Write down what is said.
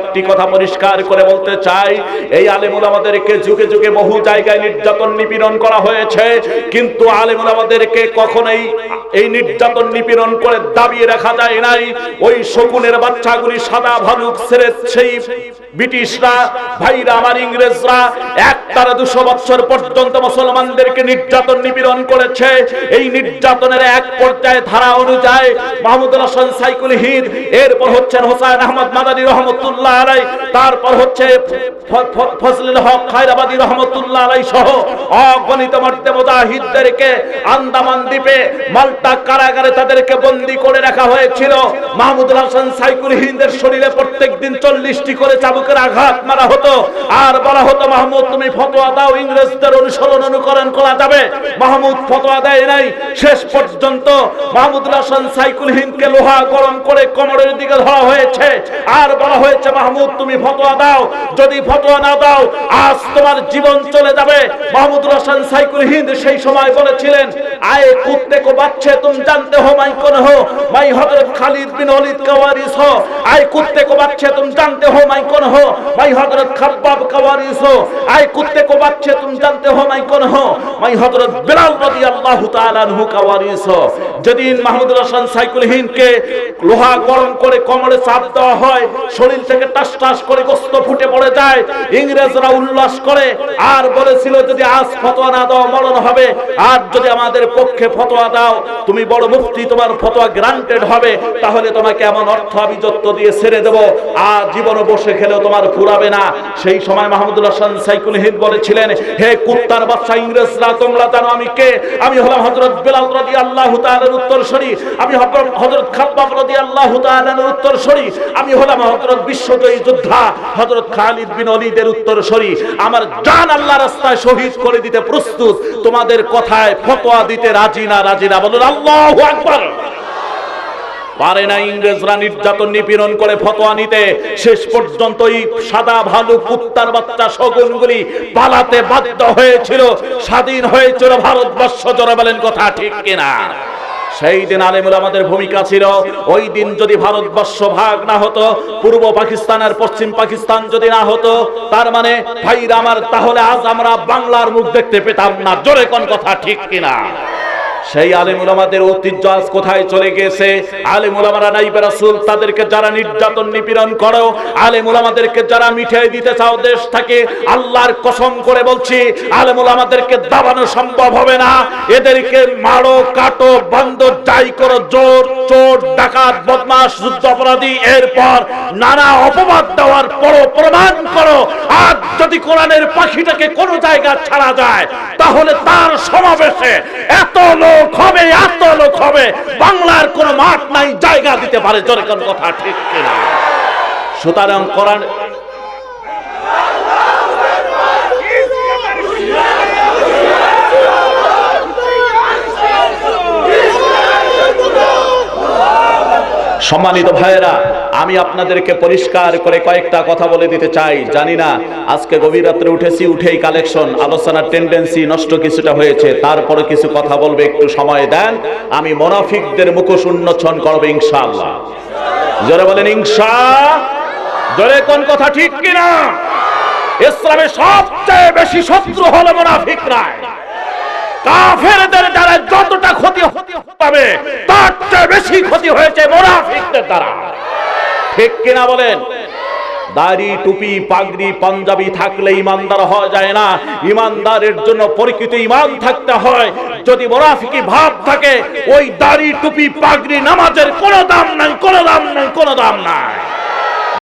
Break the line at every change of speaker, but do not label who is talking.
একটি কথা পরিষ্কার করে বলতে চাই, এই আলেমুল আমাদেরকে যুগে যুগে বহু জায়গায় নির্যাতন নিপীড়ন করা হয়েছে, কিন্তু আলেমুল আমাদেরকে কখনোই এই নির্যাতন নিপীড়ন করে দাবিয়ে রাখা যায় নাই। ওই শকুনের বাচ্চাগুলি সাদা ভালুক ছেড়ে সেই ব্রিটিশরা, ভাইরা আমার ইংরেজরা এক তারা দুশো বছর পর্যন্ত মুসলমানদেরকে নির্যাতন নিপীড়ন করেছে। এই নির্যাতনের এক পর্যায়ে ধারা অনুযায়ী মাহমুদুল হাসান সাইকুল হিদ এরপর হচ্ছেন হোসাইন আহমদ মাদানী রহমতুল্লাহ আলাই তারপর হচ্ছে ফজলুল হক খায়রাবাদী রহমতুল্লাহ আলাই সহ অগণিত মর্দে মুজাহিদদেরকে আন্দামান দ্বীপে মাল্টা কারাগারে তাদেরকে বন্দী করে রাখা হয়েছিল। মাহমুদুল হাসান সাইকুল হিন্দের শরীরে প্রত্যেক দিন চল্লিশটি করে চাবুকের আঘাত মারা হতো। আর বলা হতো, মাহমুদ, তুমি ফতোয়া দাও, ইংরেজদের অনুসরণ অনুকরণ করা যাবে। মাহমুদ ফতোয়া দেয় নাই। শেষ পর্যন্ত মাহমুদুল হাসান সাইকুল হিন্দকে লোহা গরম করে কোমরের দিকে ধরা হয়েছে। আর বলা হয়েছে, মাহমুদ, তুমি ফতোয়া দাও। যদি ফতোয়া না দাও, আজ তোমার জীবন চলে যাবে। মাহমুদুল হাসান সাইকুল হিন্দ সেই সময় বলেছিলেন, আয়ে কুত্তে কো বাচ্চে, তুম জানতে হো মাই কোন হো? মাই হযরত খালিদ বিন ওয়ালিদ কাওয়ারিস হো? আয়ে কুত্তে কো বাচ্চে, তুম জানতে হো মাই কোন আয়ে কুত্তে কো বাচ্চে তুম জানতে হো মাই কোন হো মাই হযরত বিলাল রাদিয়াল্লাহু তাআলা আনহু কাওয়ারিস হো যেদিন মাহমুদুল হাসান সাইকুল হিন্দকে লোহা গরম করে কোমরে চাপ দেওয়া হয়, শরীর থেকে টাস টাস করে গোস্ত ফুটে পড়ে যায়, ইংরেজরা উল্লাস করে, আর বলেছিল যদি আজ ফতোয়া না দাও, মরণ হবে, আর যদি আমাদের পক্ষে ফতোয়া দাও, তুমি বড় মুফতি, তোমার ফতোয়া গ্রান্টেড হবে, তাহলে তোমাকে এমন অর্থ আবিজত্ব দিয়ে ছেড়ে দেব আর জীবনে বসে খেলেও তোমার ফুরাবে না। সেই সময় মাহমুদুল হাসান সাইকুল হিন্দ বলেছিলেন, হে কুত্তার ইংরেজরা, তোমরা জানো আমি কে? আমি হলাম বেলাল আমি আমি হলাম বিশ্বজয়ী যোদ্ধা খালিদ বিন আমার জান আল্লাহর রাস্তায় শহীদ করে দিতে প্রস্তুত। তোমাদের কথায় ফতোয়া দিতে রাজি না রাজি না। বলুন, আল্লাহু পারে না ইংরেজরা নির্যাতন নিপীড়ন করে ফতোয়া নিতে। শেষ পর্যন্ত এই সাদা ভালু কুত্তার বাচ্চা শগুনগুলি পালাতে বাধ্য হয়েছিল। স্বাধীন হয়েছিল ভারতবর্ষ, জোরে বলেন কথা ঠিক কিনা? সেই দিন আলেমুল আমাদের ভূমিকা ছিল, ওই দিন যদি ভারতবর্ষ ভাগ না হতো, পূর্ব পাকিস্তান আর পশ্চিম পাকিস্তান যদি না হতো, তার মানে ভাইরা আমার, তাহলে আজ আমরা বাংলার মুখ দেখতে পেতাম না। জোরে কোন কথা ঠিক কিনা? সেই আলেমুল আমাদের ঐতিহ্য আজ কোথায় চলে গেছে? আলেমুল আমারা নাইবে রাসূল, তাদেরকে যারা নির্যাতন, নিপীড়ন করো আলেমুল আমাদেরকে যারা মিঠাই দিতে চাও, দেশ থাকে আল্লাহর কসম করে বলছি আলেমুল আমাদেরকে দাবানো সম্ভব হবে না। এদেরকে মারো, কাটো, বন্ধ, যাই করো, জোর, চোর, ডাকাত, বদমাশ, যুদ্ধ অপরাধী, এরপর নানা অপবাদ দেওয়ার পরও প্রমাণ করো। আর যদি কোরআনের পাখিটাকে কোনো জায়গা ছাড়া যায়, তাহলে তার সমাবেশে এত লোক হবে এত লোক হবে বাংলার কোনো মাঠ নাই, জায়গা দিতে পারে কোন কথা ঠিক কিনা। সুতরাং কোরআন সম্মানিত ভাইয়েরা, আমি আপনাদেরকে পরিষ্কার করে কয়েকটা কথা বলে দিতে চাই। জানি না, আজকে গভীর রাত্রে উঠেছি, উঠেই কালেকশন আলোচনার টেন্ডেন্সি নষ্ট কিছুটা হয়েছে। তারপরে কিছু কথা বলবে, একটু সময় দেন। আমি মোনাফিকদের মুখোশ উন্মোচন করব ইনশাআল্লাহ। জোরে বলেন, ইনশা। জোরে কোন কথা ঠিক কিনা? ইসলামের সবচেয়ে বেশি শত্রু হলো মোনাফিকরা কাফেরদের দ্বারা যতটা ক্ষতি পাবে তার চেয়ে বেশি ক্ষতি হয়েছে মোনাফিকদের দ্বারা। ঠিক কিনা বলেন? দাড়ি, টুপি, পাগড়ি, পাঞ্জাবি থাকলে ইমানদার হওয়া যায় না। ইমানদারের জন্য পরিচিত ইমান থাকতে হয়। যদি মোনাফিকি ভাব থাকে, ওই দাড়ি, টুপি, পাগড়ি নামাজের কোনো দাম নাই, কোনো দাম নাই, কোনো দাম নাই।